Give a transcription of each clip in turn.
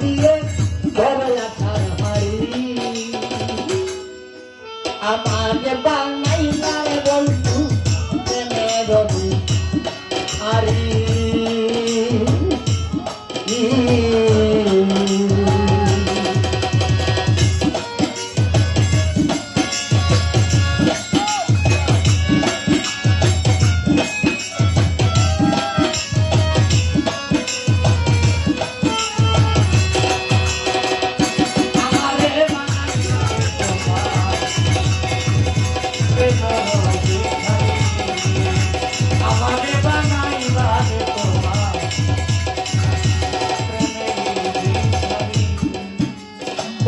দিয়ে ধরে আছার হাড়ি। আমার বন্ধু প্রেমের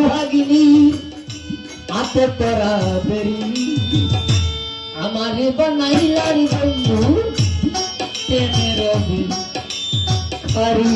সোহাগিনী হাতে তোরা বেরি আমারে বানাইলার বন্ধু প্রেমের পারি